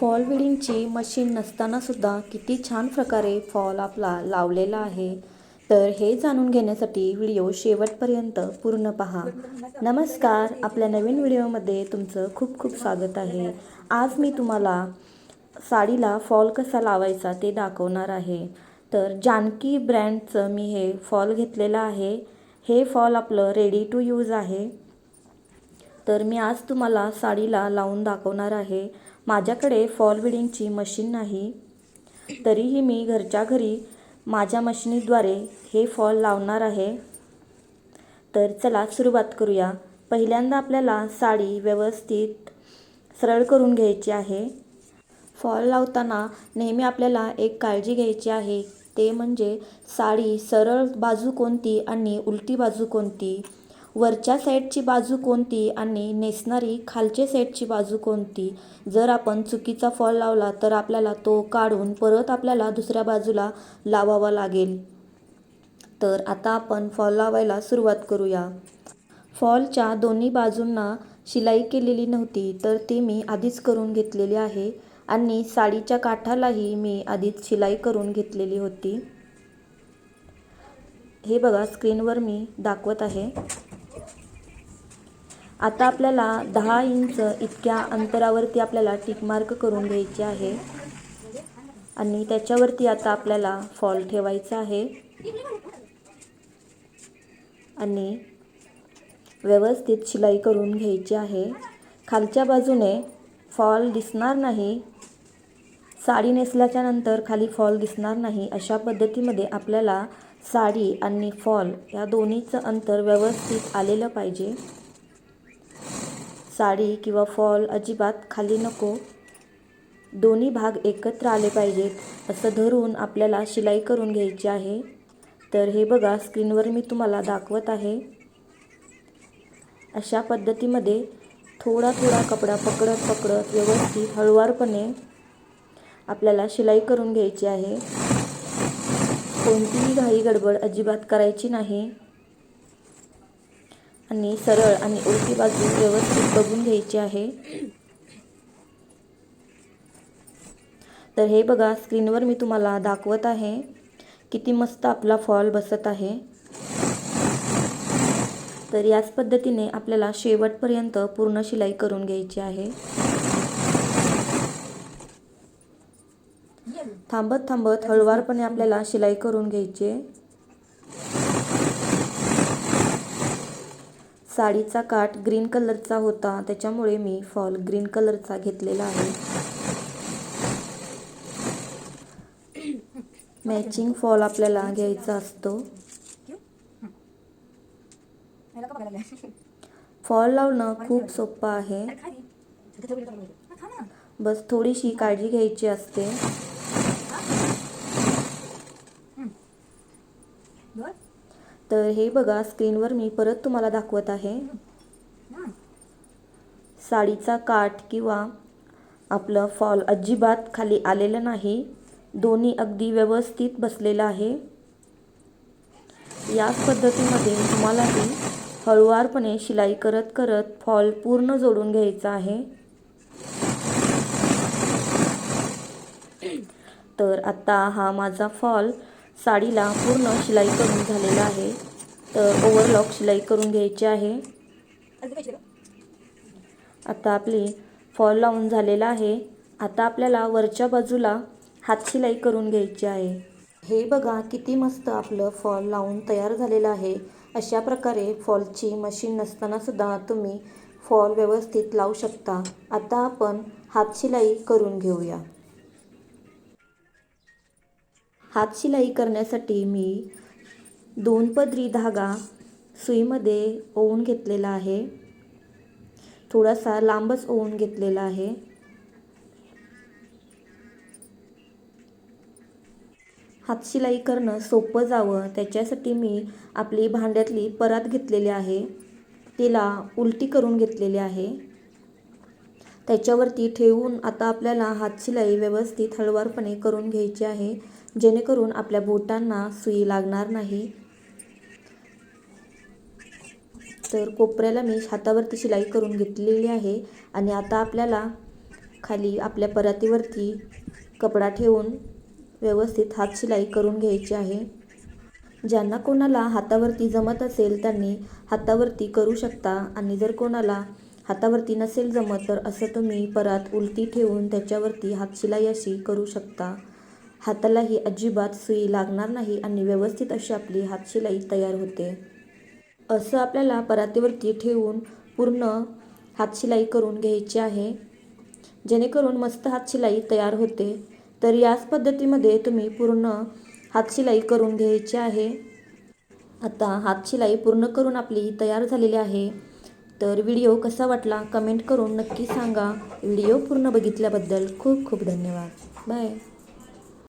Fall विडिंगची machine नसतानासुद्धा किती छान प्रकारे फॉल आपला लावलेला आहे. तर हे जाणून घेण्यासाठी व्हिडिओ शेवटपर्यंत पूर्ण पहा. नमस्कार. आपल्या नवीन व्हिडिओमध्ये तुमचं खूप खूप स्वागत आहे. आज मी तुम्हाला साडीला फॉल कसा लावायचा ते दाखवणार आहे. तर जानकी ब्रँडचं मी हे फॉल घेतलेलं आहे. हे फॉल आपलं रेडी टू यूज आहे. तर मी आज तुम्हाला साडीला लावून दाखवणार आहे. माझ्याकडे फॉल विडिंगची मशीन नाही तरीही मी घरच्या घरी माझ्या मशिनीद्वारे हे फॉल लावणार आहे. तर चला सुरुवात करूया. पहिल्यांदा आपल्याला साडी व्यवस्थित सरळ करून घ्यायची आहे. फॉल लावताना नेहमी आपल्याला एक काळजी घ्यायची आहे. ते म्हणजे साडी सरळ बाजू कोणती आणि उलटी बाजू कोणती? वरच्या साईडची बाजू कोणती आणि नेसणारी खालच्या साईडची बाजू कोणती? जर आपण चुकीचा फॉल लावला तर आपल्याला तो काढून परत आपल्याला दुसऱ्या बाजूला लावावा लागेल. तर आता आपण फॉल लावायला सुरुवात करूया. फॉलच्या दोन्ही बाजूंना शिलाई केलेली नव्हती तर ती मी आधीच करून घेतलेली आहे आणि साडीच्या काठालाही मी आधीच शिलाई करून घेतलेली होती. हे बघा स्क्रीनवर मी दाखवत आहे. आता आपल्याला दहा इंच इतक्या अंतरावरती आपल्याला टिकमार्क करून घ्यायची आहे. आणि त्याच्यावरती आता आपल्याला फॉल ठेवायचा आहे. आणि व्यवस्थित शिलाई करून घ्यायची आहे. खालच्या बाजूने फॉल दिसणार नाही. साडी नेसल्याच्या नंतर खाली फॉल दिसणार नाही. अशा पद्धतीमध्ये आपल्याला साडी आणि फॉल या दोन्हीचं अंतर व्यवस्थित आलेलं पाहिजे. साडी किंवा फॉल अजिबात खाली नको. दोन्ही भाग एकत्र आले पाहिजेत असं धरून आपल्याला शिलाई करून घ्यायची आहे. तर हे बघा स्क्रीनवर मी तुम्हाला दाखवत आहे. अशा पद्धतीमध्ये थोडा थोडा कपडा पकडत पकडत व्यवस्थित हळुवारपणे आपल्याला शिलाई करून घ्यायची आहे. कोणतीही घाई गडबड अजिबात करायची नाही. आणि सरळ आणि उलटी बाजू व्यवस्थित बघून घ्यायची आहे. तर हे बघा स्क्रीनवर मी तुम्हाला दाखवत आहे किती मस्त आपला फॉल बसत आहे. तर याच पद्धतीने आपल्याला शेवटपर्यंत पूर्ण शिलाई करून घ्यायची आहे. थांबत थांबत हळुवारपणे आपल्याला शिलाई करून घ्यायची साडीचा काठ ग्रीन कलरचा होता. त्याच्यामुळे मी फॉल ग्रीन कलरचा घेतलेला आहे. मॅचिंग फॉल आपल्याला घ्यायचा असतो. फॉल लावणं खूप सोपं आहे. बस थोडीशी काळजी घ्यायची असते. तर हे बघा स्क्रीनवर मी परत तुम्हाला दाखवत आहे. साडीचा काठ किंवा आपलं फॉल अजिबात खाली आलेलं नाही. दोन्ही अगदी व्यवस्थित बसलेलं आहे. याच पद्धतीमध्ये तुम्हालाही हळुवारपणे शिलाई करत करत फॉल पूर्ण जोडून घ्यायचा आहे. तर आता हा माझा फॉल साडीला पूर्ण शिलाई करून झालेला आहे. तर ओव्हरलॉक शिलाई करून घ्यायची आहे. आता आपली फॉल लावून झालेला आहे. आता आपल्याला वरच्या बाजूला हात शिलाई करून घ्यायची आहे. हे बघा किती मस्त आपलं फॉल लावून तयार झालेलं आहे. अशा प्रकारे फॉलची मशीन नसतानासुद्धा तुम्ही फॉल व्यवस्थित लावू शकता. आता आपण हात शिलाई करून घेऊया. हात शिलाई करण्यासाठी मी दोन पदरी धागा सुईमध्ये ओवून घेतलेला आहे. थोडासा लांबच ओवून घेतलेला आहे. हातशिलाई करणं सोपं जावं त्याच्यासाठी मी आपली भांड्यातली परात घेतलेली आहे. तिला उलटी करून घेतलेली आहे. त्याच्यावरती ठेवून आता आपल्याला हातशिलाई व्यवस्थित हळवारपणे करून घ्यायची आहे जेणेकरून आपल्या बोटांना सुई लागणार नाही. तर कोपऱ्याला मी हातावरती शिलाई करून घेतलेली आहे आणि आता आपल्याला खाली आपल्या परातीवरती कपडा ठेवून व्यवस्थित हात शिलाई करून घ्यायची आहे. ज्यांना कोणाला हातावरती जमत असेल त्यांनी हातावरती करू शकता आणि जर कोणाला हातावरती नसेल जमत तर असं तुम्ही परात उलटी ठेवून त्याच्यावरती हातशिलाई अशी करू शकता. हातालाही अजिबात सुई लागणार नाही आणि व्यवस्थित अशी आपली हातशिलाई तयार होते. असं आपल्याला परातीवरती ठेवून पूर्ण हातशिलाई करून घ्यायची आहे. जेणेकरून मस्त हातशिलाई तयार होते. तर याच पद्धतीमध्ये तुम्ही पूर्ण हातशिलाई करून घ्यायची आहे. आता हातशिलाई पूर्ण करून आपली तयार झालेली आहे. तर व्हिडिओ कसा वाटला कमेंट करून नक्की सांगा. व्हिडिओ पूर्ण बघितल्याबद्दल खूप खूप धन्यवाद. बाय.